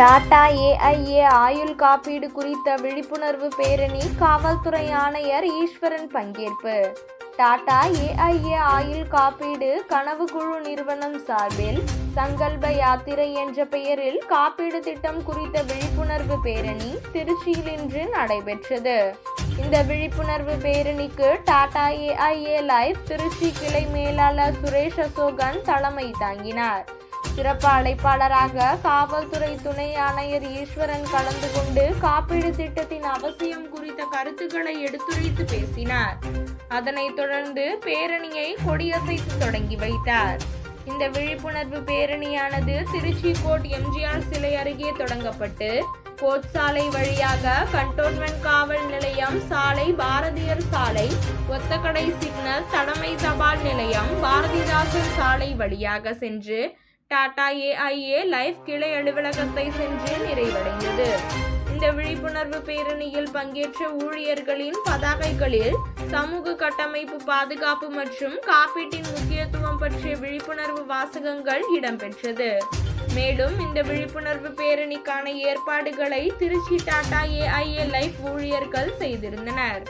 Tata AIA ஆயுள் காப்பீடு குறித்த விழிப்புணர்வு பேரணி காவல்துறை ஆணையர் ஈஸ்வரன் பங்கேற்பு. டாடா ஏஐஏ ஆயுள் காப்பீடு கனவு குழு நிறுவனம் சார்பில் சங்கல்ப யாத்திரை என்ற பெயரில் காப்பீடு திட்டம் குறித்த விழிப்புணர்வு பேரணி திருச்சியில் இன்று நடைபெற்றது. இந்த விழிப்புணர்வு பேரணிக்கு டாடா ஏஐஏ லைஃப் திருச்சி கிளை மேலாளர் சுரேஷ் அசோகன் தலைமை தாங்கினார். சிறப்பு அழைப்பாளராக காவல்துறை துணை ஆணையர் ஈஸ்வரன் கலந்து கொண்டு காப்பீடு திட்டத்தின் அவசியம் குறித்த கருத்துக்களை எடுத்துரைத்து பேசினார். அதனைத் தொடர்ந்து பேரணியை கொடியசைத்து தொடங்கி வைத்தார். இந்த விழிப்புணர்வு பேரணியானது திருச்சி கோட் எம்ஜிஆர் சிலை அருகே தொடங்கப்பட்டு கோட் சாலை வழியாக கண்டோன்மெண்ட் காவல் நிலையம் சாலை பாரதியர் சாலை ஒத்தக்கடை சிக்னல் தலைமை தபால் நிலையம் பாரதிதாசன் சாலை வழியாக சென்று டாடா ஏஐஏ லைஃப் கிளை அலுவலகத்தை சென்று நிறைவடைந்தது. இந்த விழிப்புணர்வு பேரணியில் பங்கேற்ற ஊழியர்களின் பதாகைகளில் சமூக கட்டமைப்பு பாதுகாப்பு மற்றும் காப்பீட்டின் முக்கியத்துவம் பற்றிய விழிப்புணர்வு வாசகங்கள் இடம்பெற்றது. மேலும் இந்த விழிப்புணர்வு பேரணிக்கான ஏற்பாடுகளை திருச்சி டாடா ஏஐஏ லைஃப் ஊழியர்கள் செய்திருந்தனர்.